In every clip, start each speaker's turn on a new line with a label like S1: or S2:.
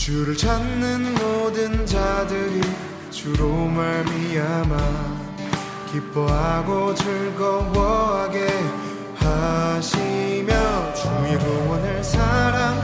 S1: 주를 찾는 모든 자들이 주로 말미암아 기뻐하고 즐거워하게 하시며 주의 구원을 사랑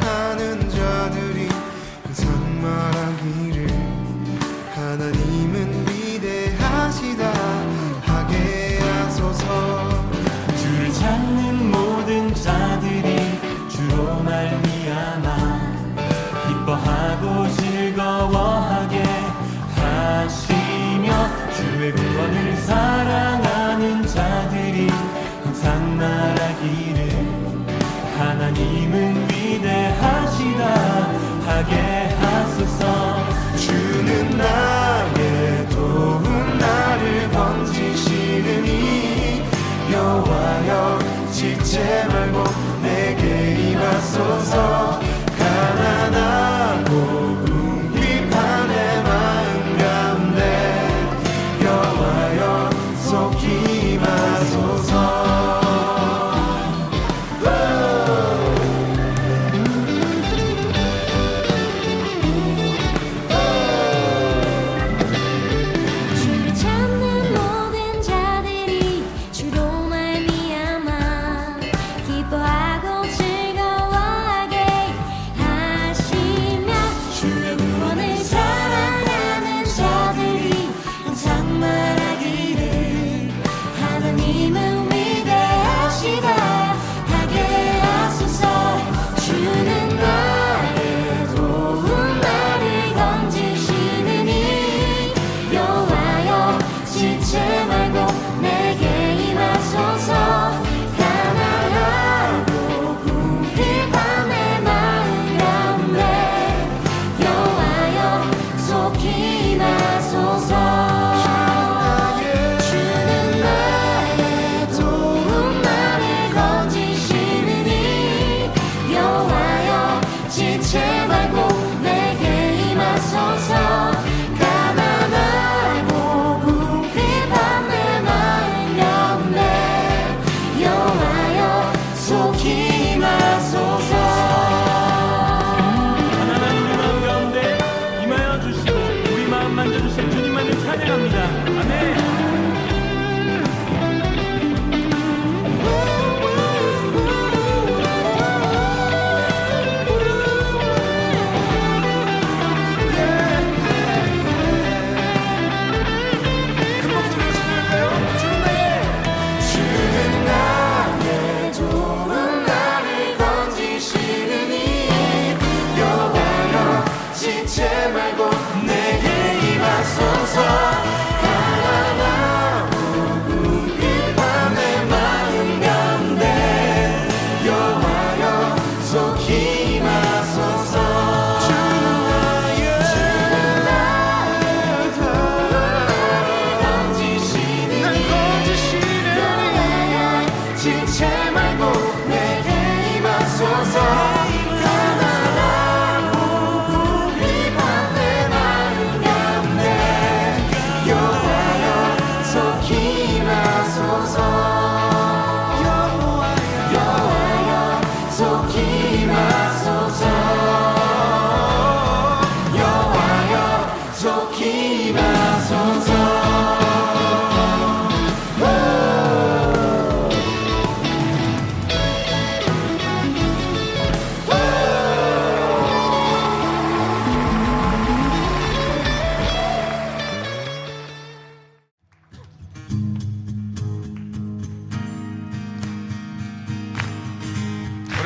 S2: love's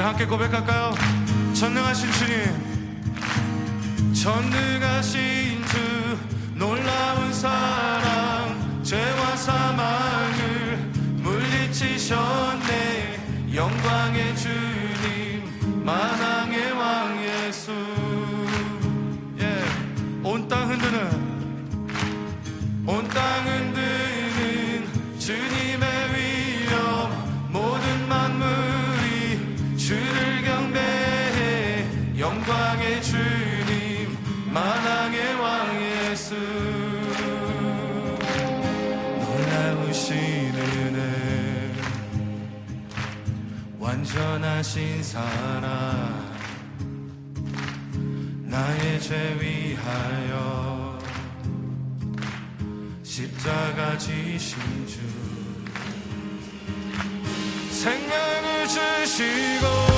S2: 우리
S1: 함께 고백할까요? 전능하신 주님 전능하신 주 놀라운 사랑 죄와 사망을 물리치셨네 영광의 주님 만왕의 왕 예수 예. 온 땅 흔드는 온 땅 흔드는 주님 영광의 주님 만왕의 왕 예수. 놀라우신 은혜 완전하신 사랑
S3: 나의 죄 위하여 십자가 지신 주. 생명을 주시고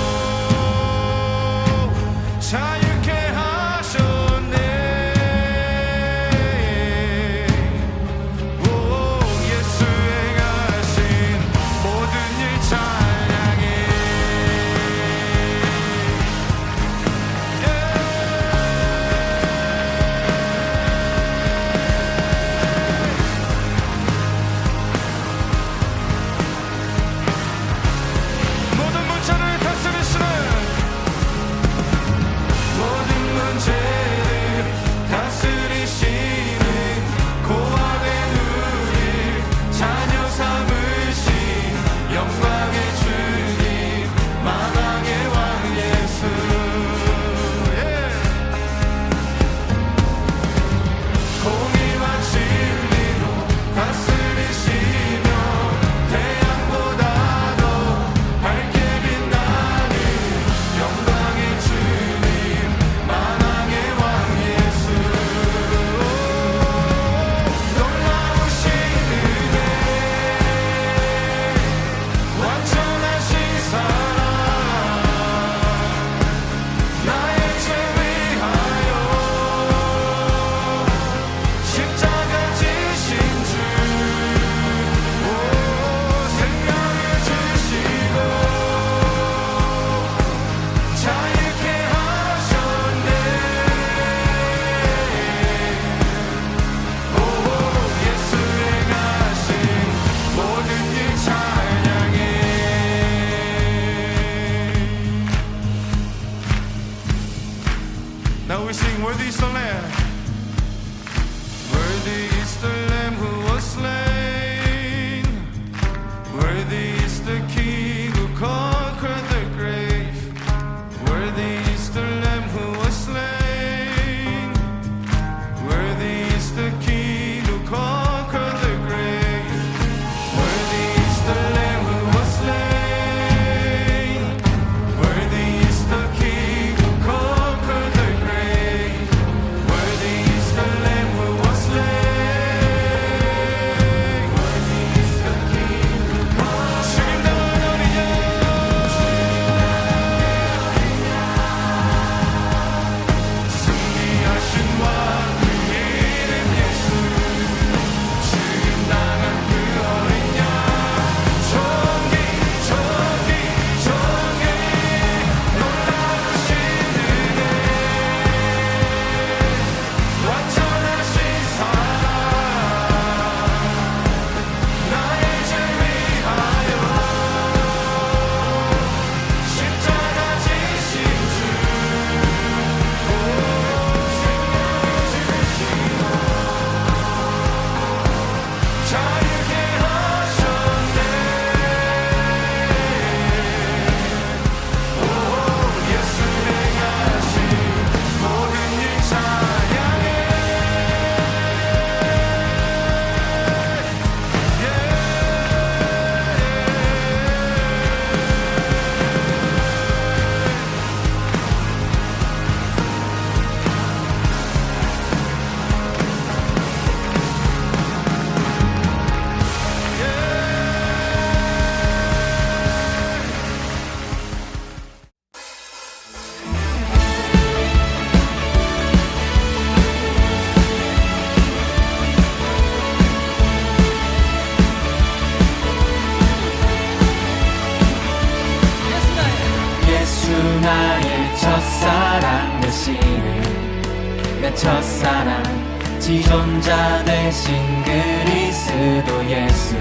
S3: 존자 대신
S4: 그리스도 예수.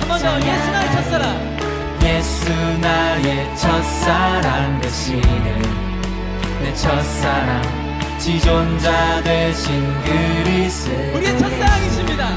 S2: 한 번 더 예수 나의 첫사랑.
S4: 예수 나의 첫사랑 되시네. 내 첫사랑 지존자 대신 그리스도
S2: 우리의 첫사랑이십니다.